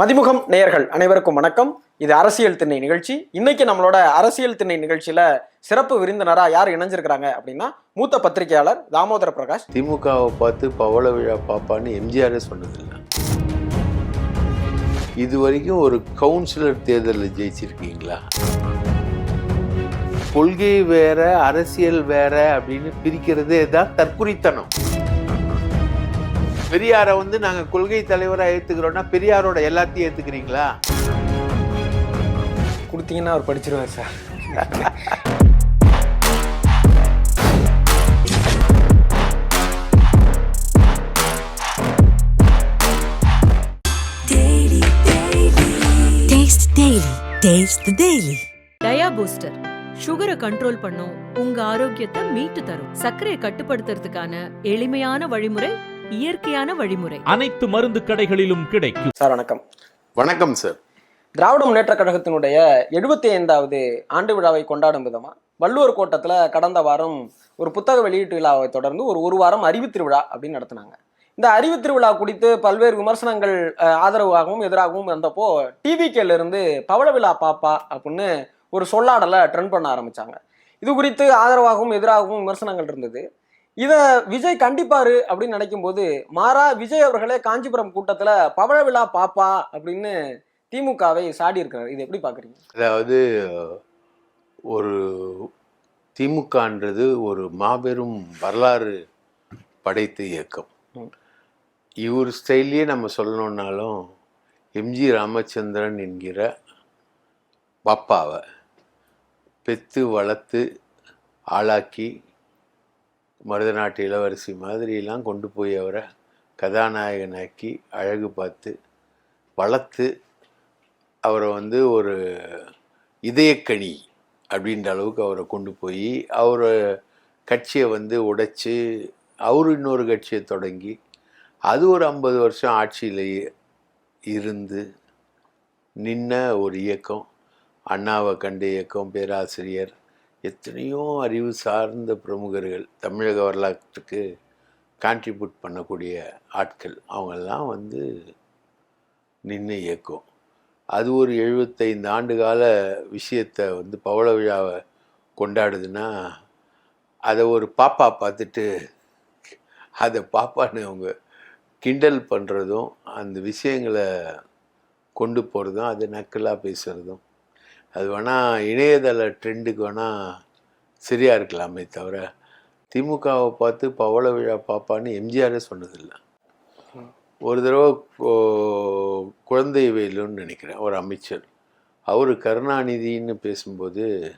மதிமுகம் நேயர்கள் அனைவருக்கும் வணக்கம். இது அரசியல் திண்ணை நிகழ்ச்சி. இன்னைக்கு நம்மளோட அரசியல் திண்ணை நிகழ்ச்சியில சிறப்பு விருந்தினரா யார் இணைஞ்சிருக்கிறாங்க அப்படின்னா மூத்த பத்திரிகையாளர் தாமோதர பிரகாஷ். திமுகவை பார்த்து பவள விழா பாப்பான்னு எம்ஜிஆரே சொன்னதில்லை. இது வரைக்கும் ஒரு கவுன்சிலர் தேர்தலில் ஜெயிச்சிருக்கீங்களா? கொள்கை வேற அரசியல் வேற அப்படின்னு பிரிக்கிறதே தான் தற்குறித்தனம். பெரியாரை வந்து நாங்க கொள்கை தலைவராக ஏத்துக்கிறோம்னா பெரியாரோட எல்லாத்தையும் ஏத்துக்கிறீங்களா கொடுத்தீங்கன்னா அவர் படிச்சிருவார் sir Taste Daily. Taste the Daily. Dia booster சுகரை கண்ட்ரோல் பண்ணும் உங்க ஆரோக்கியத்தை மீட்டு தரும் சர்க்கரையை கட்டுப்படுத்துறதுக்கான எளிமையான வழிமுறை இயற்கையான வழிமுறை. அனைத்து மருந்து கடைகளிலும் கிடைக்கும். சார் வணக்கம். வணக்கம் சார். திராவிட முன்னேற்ற கழகத்தினுடைய எழுபத்தி ஐந்தாவது ஆண்டு விழாவை கொண்டாடும் விதமா வள்ளுவர் கோட்டத்துல கடந்த வாரம் ஒரு புத்தக வெளியீட்டு விழாவை தொடர்ந்து ஒரு ஒரு வாரம் அறிவு திருவிழா அப்படின்னு நடத்தினாங்க. இந்த அறிவு திருவிழா குறித்து பல்வேறு விமர்சனங்கள் ஆதரவாகவும் எதிராகவும் வந்தப்போ டிவிகேல இருந்து பவள விழா பாப்பா அப்படின்னு ஒரு சொல்லாடலை ட்ரெண்ட் பண்ண ஆரம்பிச்சாங்க. இது குறித்து ஆதரவாகவும் எதிராகவும் விமர்சனங்கள் இருந்தது. இதை விஜய் கண்டிப்பாரு அப்படின்னு நினைக்கும் போது மாறா விஜய் அவர்களே காஞ்சிபுரம் கூட்டத்துல பவள விழா பாப்பா அப்படின்னு திமுகவை சாடி இருக்கிறார். இது எப்படி பாக்குறீங்க? அதாவது ஒரு திமுகன்றது ஒரு மாபெரும் வரலாறு படைத்த இயக்கம். இவர் ஸ்டைல்லையே நம்ம சொல்லணுன்னாலும் எம்ஜி ராமச்சந்திரன் என்கிற பாப்பாவை பெத்து வளர்த்து ஆளாக்கி மருதநாட்டு இளவரசி மாதிரிலாம் கொண்டு போய் அவரை கதாநாயகனாக்கி அழகு பார்த்து வளர்த்து அவரை வந்து ஒரு இதயக்கனி அப்படின்ற அளவுக்கு அவரை கொண்டு போய் அவர் கட்சியை வந்து உடைச்சி அவர் இன்னொரு கட்சியை தொடங்கி அது ஒரு ஐம்பது வருஷம் ஆட்சியிலேயே இருந்து நின்ன ஒரு இயக்கம் அண்ணாவை கண்ட இயக்கம் பேராசிரியர் எத்தனையோ அறிவு சார்ந்த பிரமுகர்கள் தமிழக வரலாற்றுக்கு கான்ட்ரிபியூட் பண்ணக்கூடிய ஆட்கள் அவங்கெல்லாம் வந்து நின்று இயக்கும். அது ஒரு எழுபத்தைந்து ஆண்டு கால விஷயத்தை வந்து பவள விழாவை கொண்டாடுதுன்னா அதை ஒரு பாப்பா பார்த்துட்டு அதை பாப்பான்னு அவங்க கிண்டல் பண்ணுறதும் அந்த விஷயங்களை கொண்டு போகிறதும் அது நக்கலாக பேசுகிறதும் அது வேணால் இணையதள ட்ரெண்டுக்கு வேணால் சரியாக இருக்கலாமே தவிர திமுகவை பார்த்து பவள விழா பாப்பான்னு எம்ஜிஆரே சொன்னதில்லை. ஒரு தடவை குழந்தை வேலுன்னு நினைக்கிறேன் ஒரு அமைச்சர். அவர் கருணாநிதின்னு பேசும்போது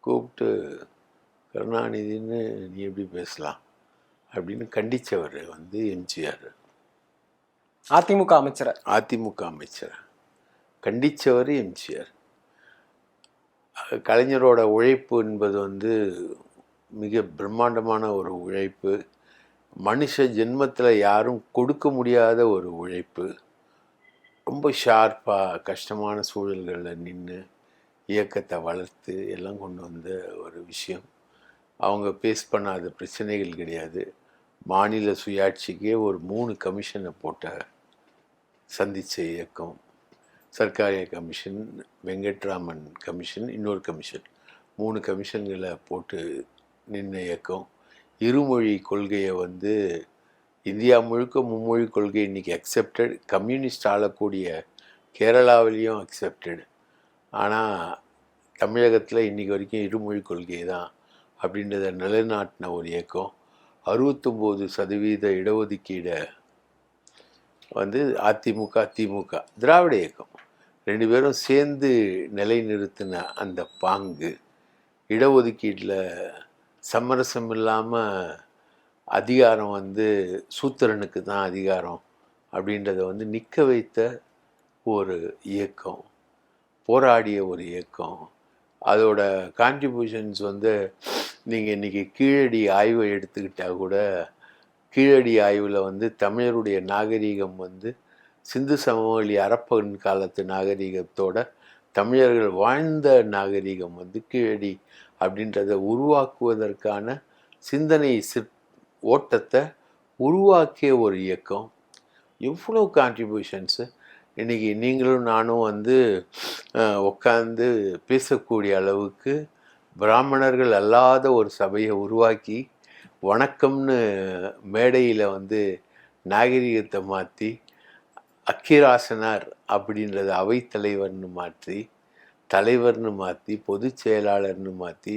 கூப்பிட்டு கருணாநிதின்னு நீ எப்படி பேசலாம்? அப்படின்னு கண்டித்தவர் வந்து எம்ஜிஆர். அதிமுக அமைச்சரை. அதிமுக அமைச்சர். கண்டித்தவர் எம்ஜிஆர். கலைஞரோட உழைப்பு என்பது வந்து மிக பிரம்மாண்டமான ஒரு உழைப்பு. மனுஷ ஜென்மத்தில் யாரும் கொடுக்க முடியாத ஒரு உழைப்பு. ரொம்ப ஷார்ப்பாக கஷ்டமான சூழல்களில் நின்று இயக்கத்தை வளர்த்து எல்லாம் கொண்டு வந்த ஒரு விஷயம். அவங்க பேஸ் பண்ணாத பிரச்சனைகள் கிடையாது. மாநில சுயாட்சிக்கே ஒரு மூணு கமிஷனை போட்ட சந்தித்த இயக்கம். சர்க்காரிய கமிஷன் வெங்கட்ராமன் கமிஷன் இன்னொரு கமிஷன். மூணு கமிஷன்களை போட்டு நின்ன இயக்கம். இருமொழி கொள்கையை வந்து இந்தியா முழுக்க மும்மொழி கொள்கை இன்னைக்கு அக்செப்டட் கம்யூனிஸ்ட் ஆளக்கூடிய கேரளாவிலையும் அக்செப்டடு ஆனால் தமிழகத்தில் இன்றைக்கி வரைக்கும் இருமொழி கொள்கை தான் அப்படின்றத நிலைநாட்டின ஒரு இயக்கம். அறுபத்தொம்போது சதவீத இடஒதுக்கீடை வந்து அதிமுக திமுக திராவிட இயக்கம். ரெண்டு பேரும் சேர்ந்து நிலைநிறுத்தின அந்த பாங்கு இடஒதுக்கீட்டில் சமரசம் இல்லாமல் அதிகாரம் வந்து சூத்திரனுக்கு தான் அதிகாரம் அப்படின்றத வந்து நிற்க வைத்த ஒரு இயக்கம் போராடிய ஒரு இயக்கம். அதோட கான்ட்ரிபியூஷன்ஸ் வந்து நீங்கள் இன்றைக்கி கீழடி ஆய்வை எடுத்துக்கிட்டால் கூட கீழடி ஆய்வில் வந்து தமிழருடைய நாகரிகம் வந்து சிந்து சமவெளி அரப்பன் காலத்து நாகரிகத்தோட தமிழர்கள் வாழ்ந்த நாகரிகம் வந்து கீழடி அப்படின்றத உருவாக்குவதற்கான சிந்தனை சிற் ஓட்டத்தை உருவாக்கிய ஒரு இயக்கம். எவ்வளோ கான்ட்ரிபியூஷன்ஸு இன்னைக்கு நீங்களும் நானும் வந்து உட்காந்து பேசக்கூடிய அளவுக்கு பிராமணர்கள் அல்லாத ஒரு சபையை உருவாக்கி வணக்கம்னு மேடையில் வந்து நாகரிகத்தை மாற்றி அக்கிராசனார் அப்படின்றத அவைத்தலைவர்னு மாற்றி தலைவர்னு மாற்றி பொதுச் செயலாளர்னு மாற்றி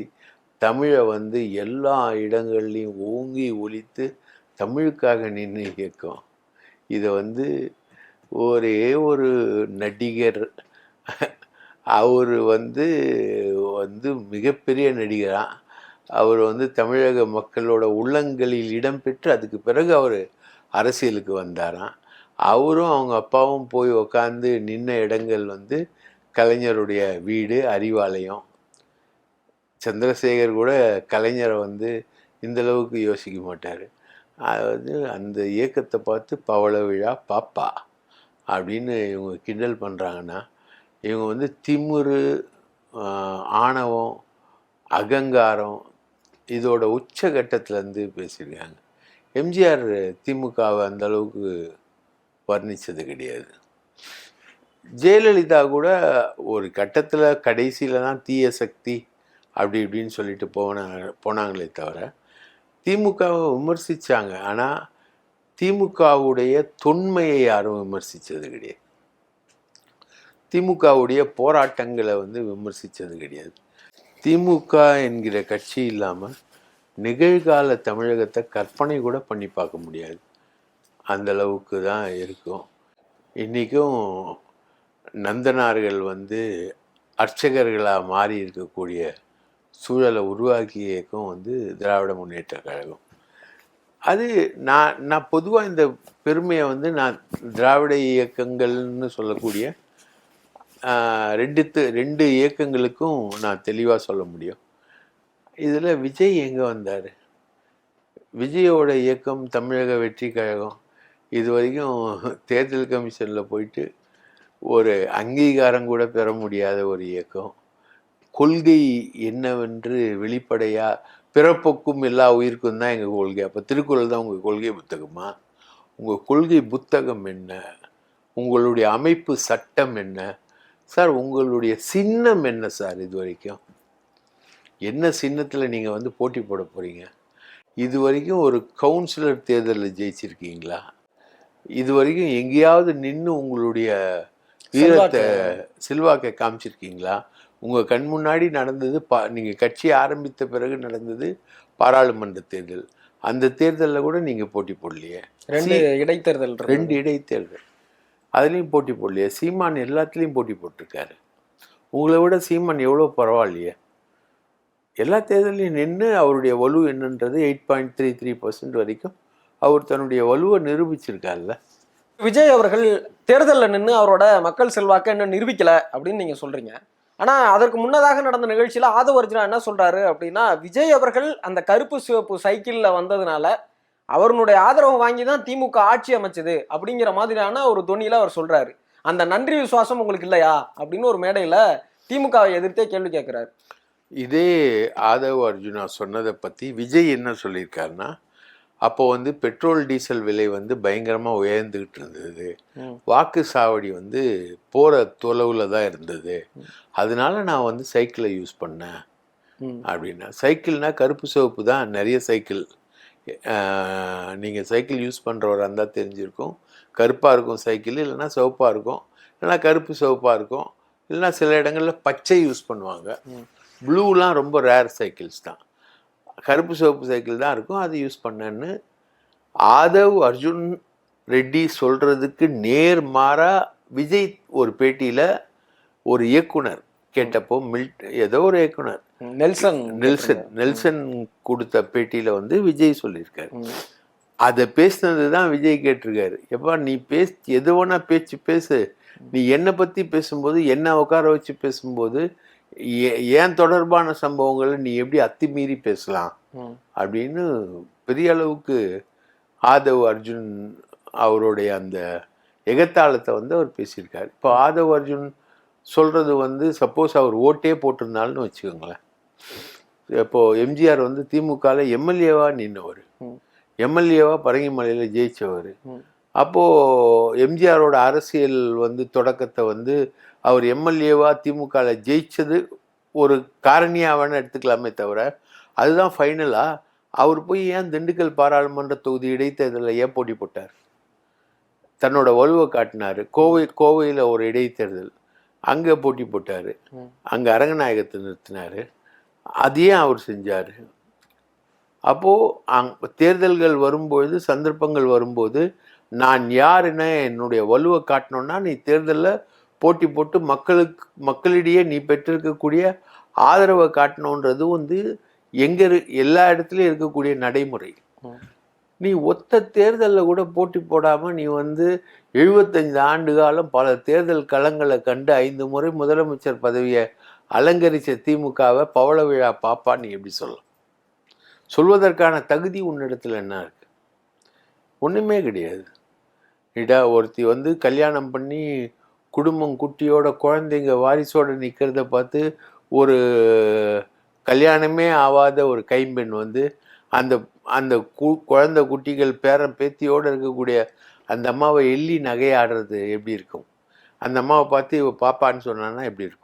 தமிழை வந்து எல்லா இடங்கள்லையும் ஓங்கி ஒழித்து தமிழுக்காக நின்று கேட்கும் இதை வந்து ஒரே ஒரு நடிகர் அவர் வந்து வந்து மிகப்பெரிய நடிகரான் அவர் வந்து தமிழக மக்களோட உள்ளங்களில் இடம்பெற்று அதுக்கு பிறகு அவர் அரசியலுக்கு வந்தாராம். அவரும் அவங்க அப்பாவும் போய் உக்காந்து நின்ன இடங்கள் வந்து கலைஞருடைய வீடு அறிவாலயம். சந்திரசேகர் கூட கலைஞரை வந்து இந்தளவுக்கு யோசிக்க மாட்டார். அதாவது அந்த இயக்கத்தை பார்த்து பவள விழா பாப்பா அப்படின்னு இவங்க கிண்டல் பண்ணுறாங்கன்னா இவங்க வந்து திமுரு ஆணவம் அகங்காரம் இதோட உச்சகட்டத்திலேருந்து பேசியிருக்காங்க. எம்ஜிஆர் திமுகவை அந்த அளவுக்கு வர்ணித்தது கிடையாது. ஜெயலலிதா கூட ஒரு கட்டத்தில் கடைசியில் தான் தீய சக்தி அப்படி இப்படின்னு சொல்லிட்டு போன போனாங்களே தவிர திமுகவை விமர்சித்தாங்க ஆனால் திமுகவுடைய தொன்மையை யாரும் விமர்சித்தது கிடையாது. திமுகவுடைய போராட்டங்களை வந்து விமர்சித்தது கிடையாது. திமுக என்கிற கட்சி இல்லாமல் நிகழ்கால தமிழகத்தை கற்பனை கூட பண்ணி பார்க்க முடியாது. அந்த அளவுக்கு தான் இருக்கும். இன்றைக்கும் நந்தனார்கள் வந்து அர்ச்சகர்களாக மாறி இருக்கக்கூடிய சூழலை உருவாக்கியக்கும் வந்து திராவிட முன்னேற்ற கழகம். அது நான் நான் பொதுவாக இந்த பெருமையை வந்து நான் திராவிட இயக்கங்கள்னு சொல்லக்கூடிய ரெண்டு ரெண்டு இயக்கங்களுக்கும் நான் தெளிவாக சொல்ல முடியும். இதில் விஜய் எங்கே வந்தார்? விஜயோட இயக்கம் தமிழக வெற்றி கழகம் இது வரைக்கும் தேர்தல் கமிஷனில் போயிட்டு ஒரு அங்கீகாரம் கூட பெற முடியாத ஒரு இயக்கம். கொள்கை என்னவென்று வெளிப்படையாக பிறப்புக்கும் எல்லா உயிருக்கும் தான் எங்கள் கொள்கை. அப்போ திருக்குறள் தான் உங்கள் கொள்கை புத்தகமா? உங்கள் கொள்கை புத்தகம் என்ன? உங்களுடைய அமைப்பு சட்டம் என்ன? சார் உங்களுடைய சின்னம் என்ன சார் இது வரைக்கும் என்ன சின்னத்தில் நீங்கள் வந்து போட்டி போட போகிறீங்க இது வரைக்கும் ஒரு கவுன்சிலர் தேர்தலில் ஜெயிச்சிருக்கீங்களா? இது வரைக்கும் எங்கேயாவது நின்று உங்களுடைய வீரத்தை செல்வாக்கை. காமிச்சிருக்கீங்களா? உங்கள் கண் முன்னாடி நடந்தது பா நீங்கள் கட்சி ஆரம்பித்த பிறகு நடந்தது பாராளுமன்ற தேர்தல். அந்த தேர்தலில் கூட நீங்கள் போட்டி போடலையே. ரெண்டு இடைத்தேர்தல். ரெண்டு இடைத்தேர்தல். அதுலேயும் போட்டி போடலையே. சீமான் எல்லாத்துலேயும் போட்டி போட்டிருக்காரு. உங்களை விட சீமான் எவ்வளோ பரவாயில்லையே. எல்லா தேர்தலையும் நின்று அவருடைய வலு என்னன்றது eight point three three percent வரைக்கும் அவர் தன்னுடைய வலுவை நிரூபிச்சிருக்கார்ல விஜய் அவர்கள் தேர்தலில் நின்று அவரோட மக்கள் செல்வாக்கை இன்னும் நிரூபிக்கலை அப்படின்னு நீங்கள் சொல்கிறீங்க ஆனால் அதற்கு முன்னதாக நடந்த நிகழ்ச்சியில் ஆதவ அர்ஜுனா என்ன சொல்கிறாரு அப்படின்னா விஜய் அவர்கள் அந்த கருப்பு சிவப்பு சைக்கிளில் வந்ததுனால அவருடைய ஆதரவு வாங்கி தான் திமுக ஆட்சி அமைச்சது அப்படிங்கிற மாதிரியான ஒரு தொனியில அவர் சொல்றாரு. அந்த நன்றி விசுவாசம் உங்களுக்கு இல்லையா? அப்படின்னு ஒரு மேடையில திமுகவை எதிர்த்தே கேள்வி கேட்கிறாரு. இதே ஆதவ் அர்ஜுனா சொன்னதை பற்றி விஜய் என்ன சொல்லியிருக்காருன்னா அப்போ வந்து பெட்ரோல் டீசல் விலை வந்து பயங்கரமாக உயர்ந்துக்கிட்டு இருந்தது. வாக்கு சாவடி வந்து போகிற தொலைவில் தான் இருந்தது. அதனால நான் வந்து சைக்கிளை யூஸ் பண்ணேன். அப்படின்னா சைக்கிள்னா கருப்பு சிவப்பு தான் நிறைய சைக்கிள். நீங்கள் சைக்கிள் யூஸ் பண்ணுறவராக இருந்தால் தெரிஞ்சிருக்கும். கருப்பாக இருக்கும் சைக்கிள் இல்லைன்னா சிவப்பாக இருக்கும். இல்லைன்னா கருப்பு சிவப்பாக இருக்கும். இல்லைன்னா சில இடங்களில் பச்சை யூஸ் பண்ணுவாங்க. ப்ளூலாம் ரொம்ப ரேர் சைக்கிள்ஸ் தான். கருப்பு சிவப்பு சைக்கிள் தான் இருக்கும். அதை யூஸ் பண்ணேன்னு ஆதவ் அர்ஜுன் ரெட்டி சொல்கிறதுக்கு நேர்மாறா விஜய் ஒரு பேட்டியில் ஒரு இயக்குனர் கேட்டப்போ மில்ட் ஏதோ ஒரு இயக்குனர். நெல்சன் நெல்சன் நெல்சன் கொடுத்த பேட்டியில் வந்து விஜய் சொல்லியிருக்காரு. அதை பேசுனது தான் விஜய் கேட்டிருக்காரு. எப்பா நீ பேச எது வேணா பேச்சு பேசு. நீ என்னை பற்றி பேசும்போது என்ன உட்கார வச்சு பேசும்போது ஏன் தொடர்பான சம்பவங்களை நீ எப்படி அத்துமீறி பேசலாம். அப்படின்னு பெரிய அளவுக்கு ஆதவ் அர்ஜுன் அவருடைய அந்த எகத்தாளத்தை வந்து அவர் பேசியிருக்காரு. இப்போ ஆதவ் அர்ஜுன் சொல்கிறது வந்து சப்போஸ் அவர் ஓட்டே போட்டிருந்தாலும் வச்சுக்கோங்களேன். இப்போ எம்ஜிஆர் வந்து திமுகவில் எம்எல்ஏவா நின்னவர். ம். எம்எல்ஏவா பரங்கிமலையில் ஜெயிச்சவர். ம். அப்போது எம்ஜிஆரோட அரசியல் வந்து தொடக்கத்தை வந்து அவர் எம்எல்ஏவா திமுகவில் ஜெயிச்சது ஒரு காரணியாக வேணா எடுத்துக்கலாமே தவிர அதுதான் ஃபைனலாக அவர் போய் ஏன் திண்டுக்கல் பாராளுமன்ற தொகுதி இடைத்தேர்தலில் ஏன் போட்டி போட்டார்? தன்னோட வலுவை காட்டினார். கோவை கோவையில் ஒரு இடைத்தேர்தல். அங்கே போட்டி போட்டார். அங்கே அரங்கநாயகத்தை நிறுத்தினார். அதையும் அவர் செஞ்சார் அப்போது அங் தேர்தல்கள் வரும்பொழுது சந்தர்ப்பங்கள் வரும்போது நான் யாருன்னு என்னுடைய வலுவை காட்டணும்னா நீ தேர்தலில் போட்டி போட்டு மக்களுக்கு மக்களிடையே நீ பெற்றிருக்கக்கூடிய ஆதரவை காட்டணுன்றது வந்து எங்கே எல்லா இடத்துலையும் இருக்கக்கூடிய நடைமுறை. நீ ஒத்த தேர்தலில் கூட போட்டி போடாமல் நீ வந்து எழுபத்தஞ்சு ஆண்டு காலம் பல தேர்தல் களங்களை கண்டு ஐந்து முறை முதலமைச்சர் பதவியை அலங்கரித்த திமுகவை பவள விழா பாப்பா நீ எப்படி சொல்லலாம்? சொல்வதற்கான தகுதி உன்னிடத்தில் என்ன இருக்கு? ஒன்றுமே கிடையாது. இடா ஒருத்தி வந்து கல்யாணம் பண்ணி குடும்பம் குட்டியோட குழந்தைங்க வாரிசோடு நிற்கிறத பார்த்து ஒரு கல்யாணமே ஆகாத ஒரு கைம்பெண் வந்து அந்த அந்த கு குழந்தை குட்டிகள் பேரன் பேத்தியோடு இருக்கக்கூடிய அந்த அம்மாவை எள்ளி நகையாடுறது எப்படி இருக்கும்? அந்த அம்மாவை பார்த்து இவ பாப்பான்னு சொன்னான்னா எப்படி இருக்கும்?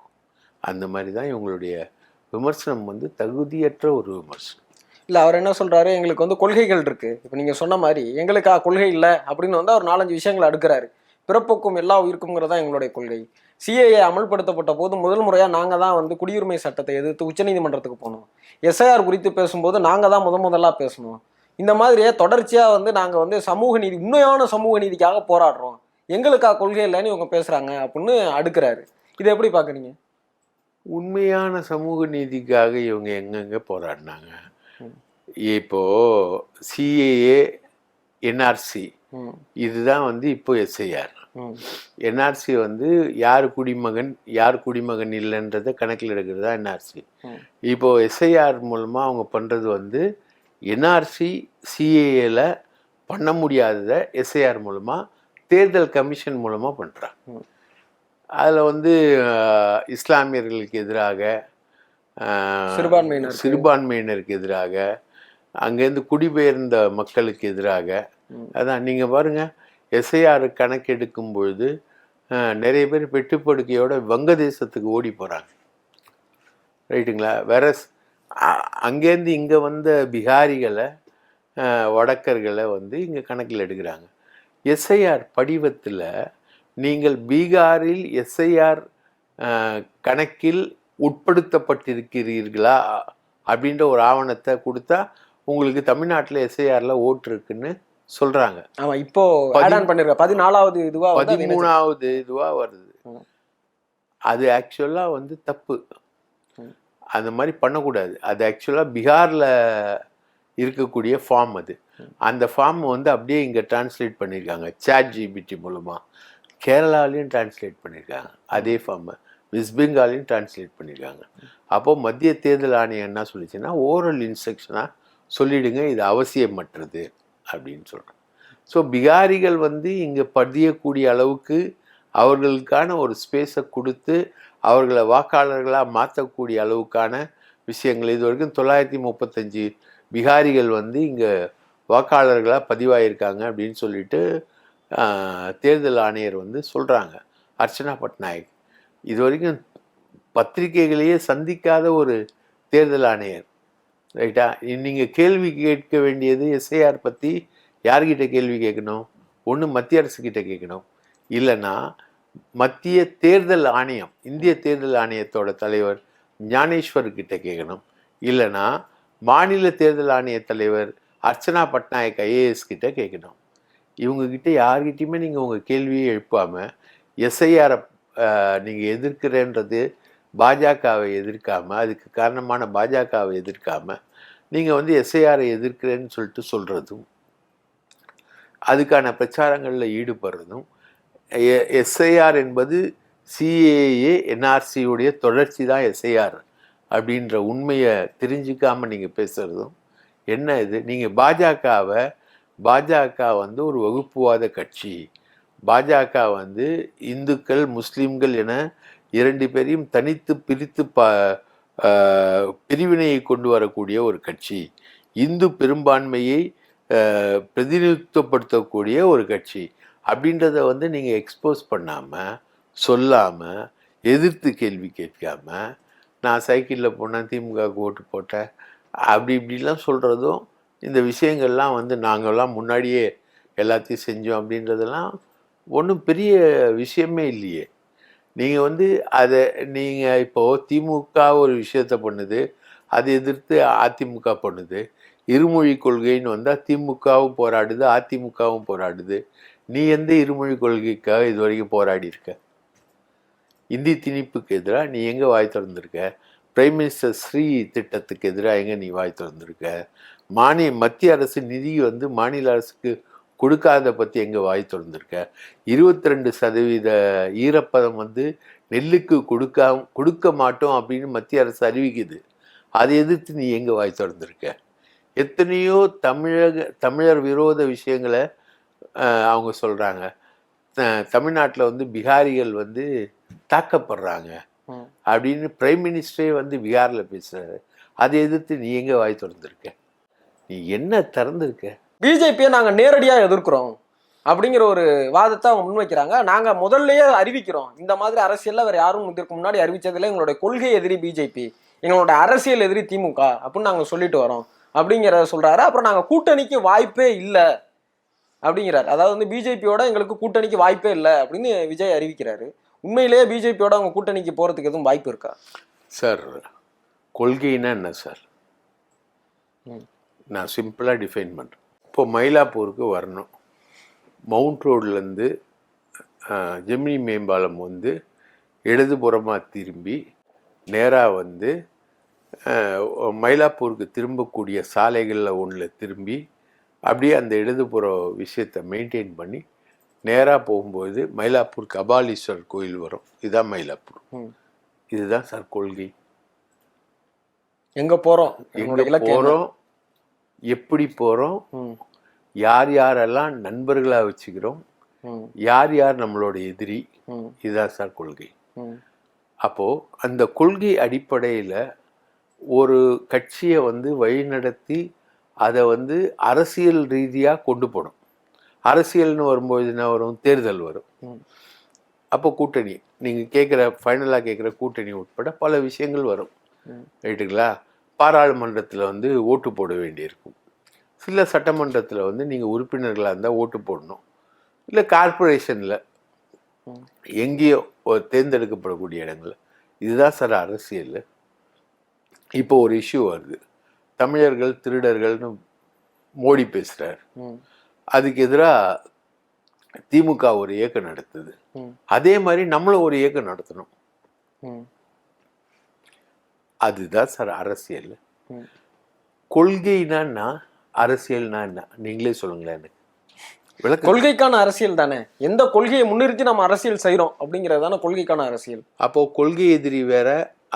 அந்த மாதிரி தான் இவங்களுடைய விமர்சனம் வந்து தகுதியற்ற ஒரு விமர்சனம். இல்லை அவர் என்ன சொல்கிறாரு எங்களுக்கு வந்து கொள்கைகள் இருக்குது இப்போ நீங்கள் சொன்ன மாதிரி எங்களுக்கா கொள்கை இல்லை அப்படின்னு வந்து அவர் நாலஞ்சு விஷயங்களை அடுக்கிறாரு. பிறப்புக்கும் எல்லா உயிருக்குங்கிறதா எங்களுடைய கொள்கை. சிஏஏ அமல்படுத்தப்பட்ட போது முதல் முறையாக நாங்கள் தான் வந்து குடியுரிமை சட்டத்தை எதிர்த்து உச்சநீதிமன்றத்துக்கு போனோம் எஸ்ஐஆர் குறித்து பேசும்போது நாங்க தான் முத முதலாக பேசணும். இந்த மாதிரியே தொடர்ச்சியாக வந்து நாங்கள் வந்து சமூக நீதி உண்மையான சமூக நீதிக்காக போராடுறோம். எங்களுக்கா கொள்கை இல்லைன்னு இவங்க பேசுகிறாங்க அப்படின்னு அடுக்கிறாரு. இதை எப்படி பார்க்குறீங்க உண்மையான சமூக நீதிக்காக இவங்க எங்கெங்க போராடினாங்க? ம். இப்போ சிஏஏ என்ஆர்சி இதுதான் வந்து இப்போ எஸ்ஐஆர் என்ஆர்சி வந்து யார் குடிமகன் யார் குடிமகன் இல்லைன்றதை கணக்கில் எடுக்கிறது தான் என்ஆர்சி ம். இப்போ எஸ்ஐஆர் மூலமாக அவங்க பண்ணுறது வந்து என்ஆர்சி சிஏஏல பண்ண முடியாததை எஸ்ஐஆர் மூலமாக தேர்தல் கமிஷன் மூலமாக பண்ணுறாங்க. அதில் வந்து இஸ்லாமியர்களுக்கு எதிராக அஹ், சிறுபான்மையினருக்கு. எதிராக அங்கேருந்து குடிபெயர்ந்த மக்களுக்கு எதிராக. அதான் நீங்கள் பாருங்க எஸ்ஐஆர் கணக்கெடுக்கும் பொழுது நிறைய பேர் பெட்டுப்படுக்கையோட வங்கதேசத்துக்கு ஓடி போகிறாங்க ரைட்டுங்களா வேற அங்கேருந்து இங்கே வந்த பிகாரிகளை வடக்கர்களை வந்து இங்கே கணக்கில் எடுக்கிறாங்க எஸ்ஐஆர் படிவத்தில் நீங்கள் பீகாரில் எஸ்ஐஆர் கணக்கில் உட்படுத்தப்பட்டிருக்கிறீர்களா? அப்படின்ற ஒரு ஆவணத்தை கொடுத்தா உங்களுக்கு தமிழ்நாட்டில் எஸ்ஐஆரில் ஓட்டு இருக்குன்னு சொல்கிறாங்க ஆமா இப்போ பண்ணிருக்க. பதினாலாவது இதுவா வந்து அது இணைச்சு- பதிமூணாவது இதுவாக வருது. அது ஆக்சுவலாக வந்து தப்பு. அந்த மாதிரி பண்ணக்கூடாது. அது ஆக்சுவலாக பீகாரில் இருக்கக்கூடிய ஃபார்ம் அது. அந்த ஃபார்ம் வந்து அப்படியே இங்கே டிரான்ஸ்லேட் பண்ணியிருக்காங்க சாட் ஜிபிடி மூலமாக கேரளாலையும் டிரான்ஸ்லேட் பண்ணியிருக்காங்க அதே ஃபார்மை வெஸ்ட் பெங்காலையும் டிரான்ஸ்லேட் பண்ணியிருக்காங்க அப்போது மத்திய தேர்தல் ஆணையம் என்ன சொல்லிச்சுன்னா ஓரல் இன்ஸ்ட்ரக்ஷனாக சொல்லிடுங்க இது அவசியமற்றது அப்படின்னு சொல்கிறேன் ஸோ பிகாரிகள் வந்து இங்கே பதியக்கூடிய அளவுக்கு அவர்களுக்கான ஒரு ஸ்பேஸை கொடுத்து அவர்களை வாக்காளர்களாக மாற்றக்கூடிய அளவுக்கான விஷயங்கள். இது வரைக்கும் தொள்ளாயிரத்தி முப்பத்தஞ்சு பிகாரிகள் வந்து இங்கே வாக்காளர்களாக பதிவாயிருக்காங்க அப்படின்னு சொல்லிட்டு தேர்தல் ஆணையர் வந்து சொல்கிறாங்க அர்ச்சனா பட்நாயக். இது வரைக்கும் பத்திரிகைகளையே சந்திக்காத ஒரு தேர்தல் ஆணையர் ரைட்டா? நீங்கள் கேள்வி கேட்க வேண்டியது எஸ்ஐஆர் பற்றி யார்கிட்ட கேள்வி கேட்கணும்? ஒன்று மத்திய அரசுக்கிட்ட கேட்கணும். இல்லைன்னா மத்திய தேர்தல் ஆணையம் இந்திய தேர்தல் ஆணையத்தோட தலைவர் ஞானேஸ்வர்கிட்ட கேட்கணும். இல்லைன்னா மாநில தேர்தல் ஆணைய தலைவர் அர்ச்சனா பட்நாயக் ஐஏஎஸ் கிட்ட கேட்கணும். இவங்கக்கிட்ட யார்கிட்டையுமே நீங்கள் உங்கள் கேள்வியை எழுப்பாமல் எஸ்ஐஆரை நீங்கள் எதிர்க்கிறேன்றது பாஜகவை எதிர்க்காமல் அதுக்கு காரணமான பாஜகவை எதிர்க்காமல் நீங்கள் வந்து எஸ்ஐஆரை எதிர்க்கிறேன்னு சொல்லிட்டு சொல்கிறதும் அதுக்கான பிரச்சாரங்களில் ஈடுபடுறதும் எஸ்ஐஆர் என்பது சிஏஏ என்ஆர்சியுடைய தொடர்ச்சி தான் எஸ்ஐஆர் அப்படின்ற உண்மையை தெரிஞ்சுக்காமல் நீங்கள் பேசுகிறதும் என்ன இது? நீங்கள் பாஜகவை பாஜக வந்து ஒரு வகுப்புவாத கட்சி. பாஜக வந்து இந்துக்கள் முஸ்லீம்கள் என இரண்டு பேரையும் தனித்து பிரித்து ப பிரிவினையை கொண்டு வரக்கூடிய ஒரு கட்சி. இந்து பெரும்பான்மையை பிரதிநிதித்துவப்படுத்தக்கூடிய ஒரு கட்சி. அப்படின்றத வந்து நீங்கள் எக்ஸ்போஸ் பண்ணாமல் சொல்லாமல் எதிர்த்து கேள்வி கேட்காம நான் சைக்கிளில் போனேன் திமுக ஓட்டு போட்டேன் அப்படி இப்படிலாம் சொல்கிறதும் இந்த விஷயங்கள்லாம் வந்து நாங்கள்லாம் முன்னாடியே எல்லாத்தையும் செஞ்சோம் அப்படின்றதெல்லாம் ஒன்றும் பெரிய விஷயமே இல்லையே. நீங்கள் வந்து அதை நீங்கள் இப்போது திமுக ஒரு விஷயத்த பண்ணுது அதை எதிர்த்து அதிமுக பண்ணுது. இருமொழி கொள்கைன்னு வந்தால் திமுகவும் போராடுது அதிமுகவும் போராடுது. நீ எந்த இருமொழி கொள்கைக்காக இது வரைக்கும் போராடி இருக்க இந்தி திணிப்புக்கு எதிராக நீ எங்கே வாய் திறந்திருக்க? பிரைம் மினிஸ்டர் ஸ்ரீ திட்டத்துக்கு எதிராக எங்கே நீ வாய் திறந்திருக்க? மானிய மத்திய அரசு நிதி வந்து மாநில அரசுக்கு கொடுக்காத பற்றி எங்கே வாய் திறந்திருக்க? இருபத்தி ரெண்டு சதவீத ஈரப்பதம் வந்து நெல்லுக்கு கொடுக்க கொடுக்க மாட்டோம் அப்படின்னு மத்திய அரசு அறிவிக்குது. அதை எதிர்த்து நீ எங்கே வாய் திறந்திருக்க? எத்தனையோ தமிழக தமிழர் விரோத விஷயங்களை அவங்க சொல்கிறாங்க தமிழ்நாட்டில் வந்து பிகாரிகள் வந்து தாக்கப்படுறாங்க. அப்படின்னு பிரைம் மினிஸ்டரே வந்து பீகாரில் பேசுகிறாரு அதை எதிர்த்து நீ எங்கே வாய் திறந்திருக்க? நீ என்ன திறந்திருக்க? பிஜேபியை நாங்க நேரடியா எதிர்க்கிறோம். அப்படிங்கிற ஒரு வாதத்தை அவங்க முன்வைக்கிறாங்க. நாங்க முதல்லயே அறிவிக்கிறோம். இந்த மாதிரி அரசியல்ல வேற யாரும் இதற்கு முன்னாடி அறிவிச்சதில்லை. எங்களுடைய கொள்கை எதிரி பிஜேபி எங்களோட அரசியல் எதிரி திமுக அப்படின்னு நாங்க சொல்லிட்டு வரோம். அப்படிங்கிறத சொல்றாரு. அப்புறம் நாங்க கூட்டணிக்கு வாய்ப்பே இல்லை. அப்படிங்கிறாரு. அதாவது வந்து பிஜேபியோட எங்களுக்கு கூட்டணிக்கு வாய்ப்பே இல்லை அப்படின்னு விஜய் அறிவிக்கிறாரு. உண்மையிலேயே பிஜேபியோட அவங்க கூட்டணிக்கு போறதுக்கு எதுவும் வாய்ப்பு இருக்கா? சார் கொள்கைன்னா என்ன சார். நான் சிம்பிளாக டிஃபைன் பண்ணுறேன் இப்போ மயிலாப்பூருக்கு வரணும். மவுண்ட் ரோட்லேருந்து ஜெமினி மேம்பாலம் வந்து இடதுபுறமாக திரும்பி நேராக வந்து மயிலாப்பூருக்கு திரும்பக்கூடிய சாலைகளில் ஒன்றில் திரும்பி அப்படியே அந்த இடதுபுற விஷயத்தை மெயின்டைன் பண்ணி நேராக போகும்போது மயிலாப்பூர் கபாலீஸ்வரர் கோயில் வரும். இதுதான் மயிலாப்பூர். இதுதான் சார் கொள்கை. எங்க எங்களுடைய எங்க? போறோம்? எப்படி போறோம்? ம், யார் யாரெல்லாம் நண்பர்களா வச்சுக்கிறோம்? யார் யார் நம்மளோட எதிரி? இதுதான் சார் கொள்கை. ம், அப்போ அந்த கொள்கை அடிப்படையில் ஒரு கட்சியை வந்து வழிநடத்தி அதை வந்து அரசியல் ரீதியாக கொண்டு போகணும். அரசியல்னு வரும்போது என்ன வரும்? தேர்தல் வரும். அப்போ கூட்டணி. நீங்கள் கேட்குற ஃபைனலாக கேட்குற கூட்டணி உட்பட பல விஷயங்கள் வரும். ரைட்டுங்களா பாராளுமன்றத்தில் வந்து ஓட்டு போட வேண்டியிருக்கும். சில சட்டமன்றத்தில் வந்து நீங்கள் உறுப்பினர்களாக இருந்தால் ஓட்டு போடணும். இல்லை கார்ப்பரேஷனில் ம். எங்கேயோ தேர்ந்தெடுக்கப்படக்கூடிய இடங்கள்ல. இதுதான் சார் அரசியல். இப்போ ஒரு இஷ்யூ வருது. தமிழர்கள் திருடர்கள்னு மோடி பேசுகிறார் அதுக்கு எதிராக திமுக ஒரு இயக்கம் நடத்துது. அதே மாதிரி நம்மளும் ஒரு இயக்கம் நடத்தணும். அதுதான் சார் அரசியல். கொள்கைனா என்ன? அரசியல்னா என்ன? நீங்களே சொல்லுங்களேன் எனக்கு. கொள்கைக்கான அரசியல் தானே? எந்த கொள்கையை முன்னிறுத்தி நம்ம அரசியல் செய்றோம் அப்படிங்கிறது தானே கொள்கைக்கான அரசியல்? அப்போ கொள்கை எதிரி வேற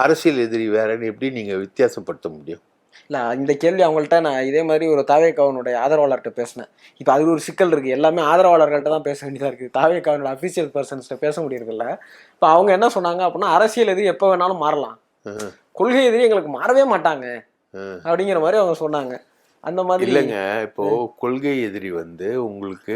அரசியல் எதிரி வேறன்னு எப்படி நீங்க வித்தியாசப்படுத்த முடியும்? இல்ல இந்த கேள்வி அவங்கள்ட்ட நான் இதே மாதிரி ஒரு தாவேக்காவனுடைய ஆதரவாளர்கிட்ட பேசினேன். இப்போ அது ஒரு சிக்கல் இருக்கு. எல்லாமே ஆதரவாளர்கள்ட்ட தான் பேச வேண்டியதா இருக்கு. தாவேக்காவனோட அஃபிஷியல் பர்சன்ஸ்ட்ட பேச முடியறதில்ல. இப்போ அவங்க என்ன சொன்னாங்க அப்படின்னா அரசியல் எதிரி எப்போ வேணாலும் மாறலாம். கொள்கை எதிரி எங்களுக்கு மாறவே மாட்டாங்க. அப்படிங்கிற மாதிரி அவங்க சொன்னாங்க. அந்த மாதிரி இல்லைங்க இப்போ கொள்கை எதிரி வந்து உங்களுக்கு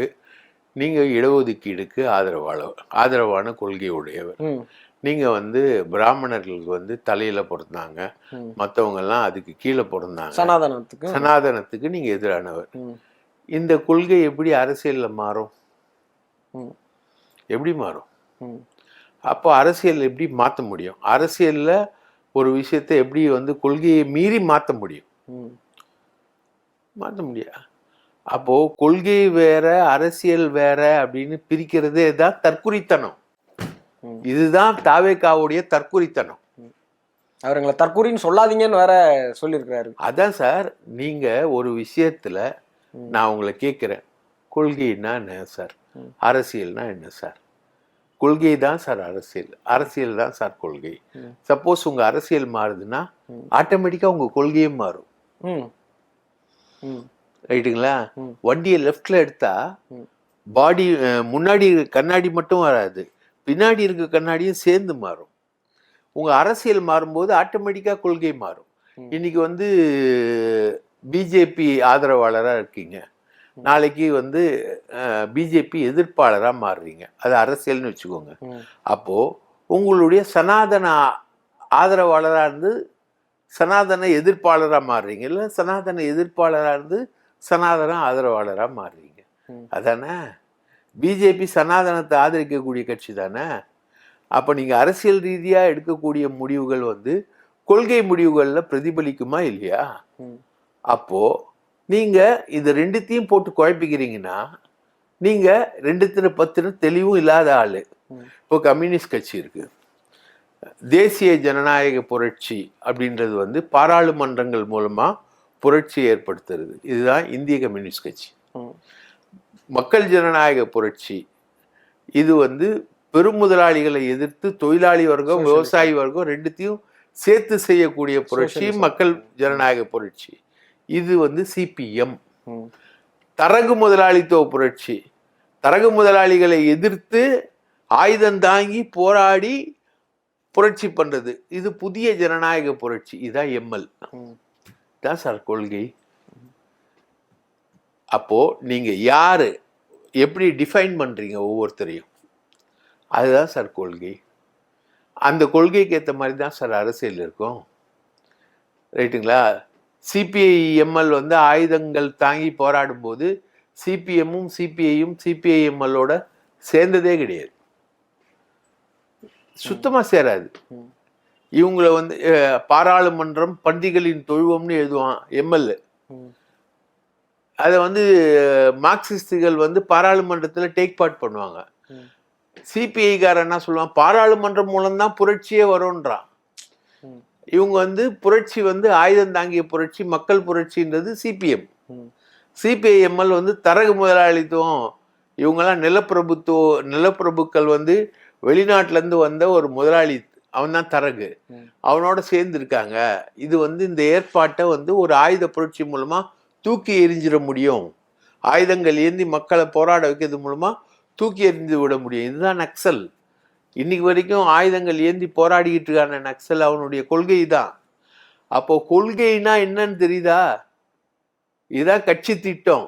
நீங்க இடஒதுக்கீடுக்கு ஆதரவாளர் ஆதரவான கொள்கை உடையவர். ம், நீங்க வந்து பிராமணர்களுக்கு வந்து தலையில பிறந்தாங்க ம். மத்தவங்க எல்லாம் அதுக்கு கீழே பிறந்தாங்க சனாதனத்துக்கு. சனாதனத்துக்கு நீங்க எதிரானவர். இந்த கொள்கை எப்படி அரசியல்ல மாறும்? எப்படி மாறும்? அப்போ அரசியல் எப்படி மாற்ற முடியும்? அரசியல்ல ஒரு விஷயத்தை எப்படி வந்து கொள்கையை மீறி மாற்ற முடியும். மாற்ற முடியாது அப்போ கொள்கை வேற அரசியல் வேற அப்படின்னு பிரிக்கிறதே தான் தற்குறித்தனம். இதுதான் தாவேக்காவுடைய தற்குறித்தனம். அவர் எங்களை தற்கூரின்னு சொல்லாதீங்கன்னு வேற சொல்லியிருக்கிறாரு. அதான் சார் நீங்க ஒரு விஷயத்துல. நான் உங்களை கேட்குறேன் கொள்கைன்னா என்ன சார். அரசியல்னா என்ன சார்? கொள்கை தான் சார் அரசியல் அரசியல் தான் சார் கொள்கை. சப்போஸ் உங்க அரசியல் மாறுதுன்னா. ஆட்டோமேட்டிக்கா உங்க கொள்கையும் மாறும் ரைட்டுங்களா. வண்டியை லெஃப்ட்ல எடுத்தா. பாடி முன்னாடி கண்ணாடி மட்டும் வராது பின்னாடி இருக்க கண்ணாடியும் சேர்ந்து மாறும் உங்க அரசியல் மாறும்போது ஆட்டோமேட்டிக்கா கொள்கை மாறும். இன்னைக்கு வந்து பிஜேபி ஆதரவாளரா இருக்கீங்க நாளைக்கு வந்து பிஜேபி எதிர்ப்பாளராக மாறுறீங்க. அது அரசியல்னு வச்சுக்கோங்க. ம். அப்போ உங்களுடைய சனாதன ஆதரவாளராக இருந்து சனாதன எதிர்ப்பாளராக மாறுறீங்க. இல்லை சனாதன எதிர்ப்பாளராக இருந்து சனாதன ஆதரவாளராக மாறுறீங்க. அதானே? பிஜேபி சனாதனத்தை ஆதரிக்கக்கூடிய கட்சி தானே? அப்போ நீங்கள் அரசியல் ரீதியாக எடுக்கக்கூடிய முடிவுகள் வந்து கொள்கை முடிவுகளில் பிரதிபலிக்குமா இல்லையா? ம். நீங்கள் இது ரெண்டுத்தையும் போட்டு குழப்பிக்கிறீங்கன்னா நீங்கள் ரெண்டுத்துல பத்துல தெளிவும் இல்லாத ஆள். இப்போ கம்யூனிஸ்ட் கட்சி இருக்கு தேசிய ஜனநாயக புரட்சி அப்படின்றது வந்து பாராளுமன்றங்கள் மூலமா புரட்சி ஏற்படுத்துறது இதுதான் இந்திய கம்யூனிஸ்ட் கட்சி. மக்கள் ஜனநாயக புரட்சி இது வந்து பெருமுதலாளிகளை எதிர்த்து தொழிலாளி வர்க்கம். விவசாயி வர்க்கம் ரெண்டுத்தையும் சேர்த்து செய்யக்கூடிய புரட்சி. மக்கள் ஜனநாயக புரட்சி இது வந்து சிபிஎம். தரகு முதலாளித்துவ புரட்சி. தரகு முதலாளிகளை எதிர்த்து ஆயுதம் தாங்கி போராடி புரட்சி பண்றது. இது புதிய ஜனநாயக புரட்சி. இதான் எம்எல். தான் சார் கொள்கை. அப்போ நீங்க யாரு? எப்படி டிஃபைன் பண்றீங்க ஒவ்வொருத்தரையும்? அதுதான் சார் கொள்கை. அந்த கொள்கைக்கு ஏற்ற மாதிரி தான் சார் அரசியல் இருக்கும். ரைட்டுங்களா சிபிஐ எம்எல் வந்து ஆயுதங்கள் தாங்கி போராடும் போது சிபிஎம்மும் சிபிஐயும் சிபிஐஎம்எல்லோட சேர்ந்ததே கிடையாது சுத்தமா சேராது. இவங்களை வந்து பாராளுமன்றம் பந்திகளின் தொழுவம்னு எழுதுவான் எம்எல்ஏ. அதை வந்து மார்க்சிஸ்டுகள் வந்து பாராளுமன்றத்தில் டேக் பார்ட் பண்ணுவாங்க. சிபிஐக்காரன் என்ன சொல்லுவான் பாராளுமன்றம் மூலம்தான் புரட்சியே வரும்ன்றான். இவங்க வந்து புரட்சி வந்து ஆயுதம் தாங்கிய புரட்சி மக்கள் புரட்சின்றது சிபிஎம். சிபிஐஎம்எல் வந்து தரகு முதலாளித்துவம். இவங்கெல்லாம் நிலப்பிரபுத்துவ நிலப்பிரபுக்கள் வந்து வெளிநாட்டுல இருந்து வந்த ஒரு முதலாளி. அவன் தான் தரகு. அவனோட சேர்ந்து இருக்காங்க இது வந்து இந்த ஏற்பாட்டை வந்து ஒரு ஆயுத புரட்சி மூலமா தூக்கி எறிஞ்சிட முடியும். ஆயுதங்கள் ஏந்தி மக்களை போராட வைக்கிறது மூலமா தூக்கி எறிந்து விட முடியும். இதுதான் நக்சல். இன்னைக்கு வரைக்கும் ஆயுதங்கள் ஏந்தி போராடிக்கிட்டு இருக்கான நக்சல் அவனுடைய கொள்கை தான் அப்போ கொள்கைனா என்னன்னு தெரியுதா? இதுதான் கட்சி திட்டம்.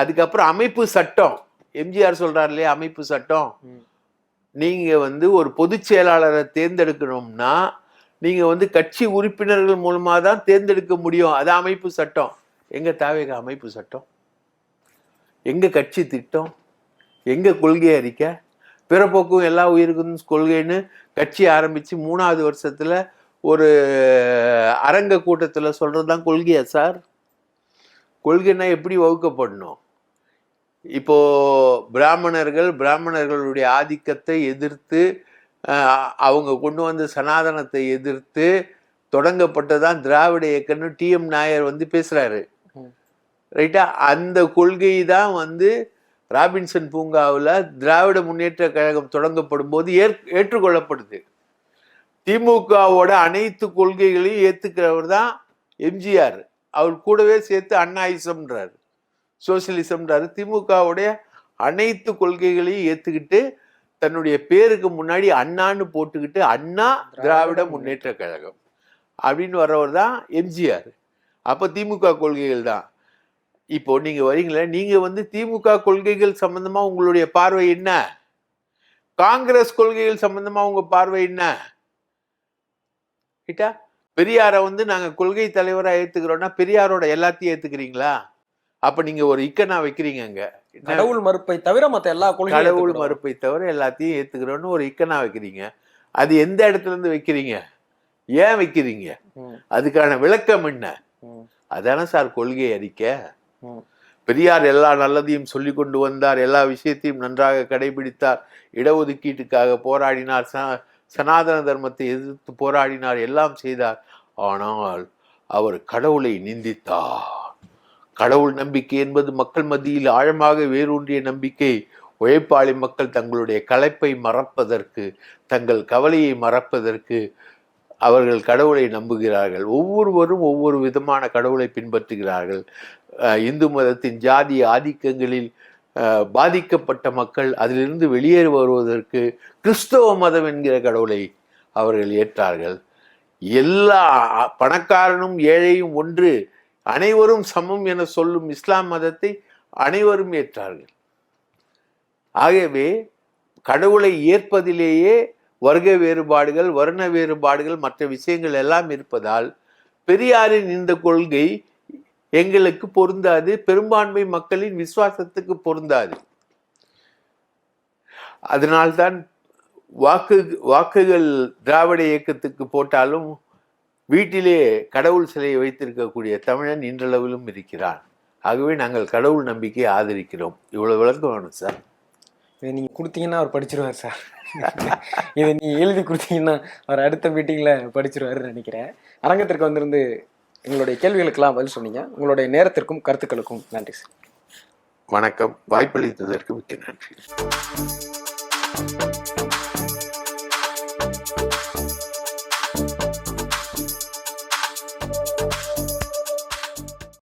அதுக்கப்புறம் அமைப்பு சட்டம். எம்ஜிஆர் சொல்றார் இல்லையா அமைப்பு சட்டம். நீங்க வந்து ஒரு பொதுச் செயலாளரை தேர்ந்தெடுக்கணும்னா நீங்க வந்து கட்சி உறுப்பினர்கள் மூலமா தான் தேர்ந்தெடுக்க முடியும். அது அமைப்பு சட்டம். எங்க தாவேக அமைப்பு சட்டம்? எங்க கட்சி திட்டம்? எங்க கொள்கை அறிக்கை பிறப்போக்கும் எல்லா உயிருக்கும் கொள்கைன்னு கட்சி ஆரம்பிச்சு மூணாவது வருஷத்துல ஒரு அரங்க கூட்டத்துல சொல்றதுதான் கொள்கையா சார்? கொள்கைன்னா எப்படி வகுக்கப்படணும்? இப்போ பிராமணர்கள் பிராமணர்களுடைய ஆதிக்கத்தை எதிர்த்து அவங்க கொண்டு வந்த சனாதனத்தை எதிர்த்து தொடங்கப்பட்டதான் திராவிட இயக்கம்னு டிஎம் நாயர் வந்து பேசுறாரு. ம். ரைட்டா? அந்த கொள்கை தான் வந்து ராபின்சன் பூங்காவில் திராவிட முன்னேற்ற கழகம் தொடங்கப்படும் போது ஏற் ஏற்றுக்கொள்ளப்படுது. திமுகவோட அனைத்து கொள்கைகளையும் ஏத்துக்கிறவர் தான் எம்ஜிஆர். அவர் கூடவே சேர்த்து அண்ணாயிசம்ன்றார். சோசியலிசம்ன்றாரு. திமுகவுடைய அனைத்து கொள்கைகளையும் ஏத்துக்கிட்டு தன்னுடைய பேருக்கு முன்னாடி அண்ணான்னு போட்டுக்கிட்டு அண்ணா திராவிட முன்னேற்ற கழகம் அப்படின்னு வர்றவர் தான் எம்ஜிஆர். அப்போ திமுக கொள்கைகள் தான். இப்போ நீங்க வரீங்களே நீங்க வந்து திமுக கொள்கைகள் சம்பந்தமா உங்களுடைய பார்வை என்ன காங்கிரஸ் கொள்கைகள் சம்பந்தமா உங்க பார்வை என்ன ரைட்டா பெரியாரை வந்து நாங்க கொள்கை தலைவரா ஏத்துக்கிறோம்னா பெரியாரோட எல்லாத்தையும் ஏத்துக்கிறீங்களா அப்ப நீங்க ஒரு இக்கனா வைக்கிறீங்க அங்க? கடவுள் மறுப்பை தவிர மத்த எல்லா கொள்கையும் கடவுள். மறுப்பை தவிர எல்லாத்தையும் ஏத்துக்கிறோன்னு ஒரு இக்கனா வைக்கிறீங்க அது எந்த இடத்துல இருந்து வைக்கிறீங்க ஏன் வைக்கிறீங்க. அதுக்கான விளக்கம் என்ன. அதானே சார் கொள்கை அறிக்கை. பெரியார் எல்லா நல்லதையும் சொல்லி கொண்டு வந்தார் எல்லா விஷயத்தையும் நன்றாக கடைபிடித்தார் இடஒதுக்கீட்டுக்காக போராடினார் ச- சனாதன தர்மத்தை எதிர்த்து போராடினார் எல்லாம் செய்தார். ஆனால் அவர் கடவுளை நிந்தித்தார். கடவுள் நம்பிக்கை என்பது மக்கள் மத்தியில் ஆழமாக வேரூன்றிய நம்பிக்கை. உழைப்பாளி மக்கள் தங்களுடைய களைப்பை மறப்பதற்கு தங்கள் கவலையை மறப்பதற்கு அவர்கள் கடவுளை நம்புகிறார்கள். ஒவ்வொருவரும் ஒவ்வொரு விதமான கடவுளை பின்பற்றுகிறார்கள். இந்து மதத்தின் ஜாதி ஆதிக்கங்களில் பாதிக்கப்பட்ட மக்கள் அதிலிருந்து வெளியேறி வருவதற்கு கிறிஸ்தவ மதம் என்கிற கடவுளை அவர்கள் ஏற்றார்கள். எல்லா பணக்காரனும் ஏழையும் ஒன்று அனைவரும் சமம் என சொல்லும் இஸ்லாம் மதத்தை அனைவரும் ஏற்றார்கள். ஆகவே கடவுளை ஏற்பதிலேயே வர்க்க வேறுபாடுகள் வர்ண வேறுபாடுகள் மற்ற விஷயங்கள் எல்லாம் இருப்பதால் பெரியாரின் இந்த கொள்கை எங்களுக்கு பொருந்தாது பெரும்பான்மை மக்களின் விசுவாசத்துக்கு பொருந்தாது. அதனால்தான் வாக்கு வாக்குகள் திராவிட இயக்கத்துக்கு போட்டாலும் வீட்டிலே கடவுள் சிலையை வைத்திருக்கக்கூடிய தமிழன் இன்றளவிலும் இருக்கிறான். ஆகவே நாங்கள் கடவுள் நம்பிக்கையை ஆதரிக்கிறோம். இவ்வளவு விளக்கம் வேணும் சார். இதை நீங்கள் கொடுத்தீங்கன்னா அவர் படிச்சிருவார் சார். இதை நீங்கள் எழுதி கொடுத்தீங்கன்னா அவர் அடுத்த மீட்டிங்கில் படிச்சிருவாருன்னு நினைக்கிறேன். அரங்கத்திற்கு வந்திருந்து எங்களுடைய கேள்விகளுக்கெல்லாம் பதில் சொன்னீங்க. உங்களுடைய நேரத்திற்கும் கருத்துக்களுக்கும் நன்றி சார். வணக்கம். வாய்ப்பளித்ததற்கு மிக்க நன்றி.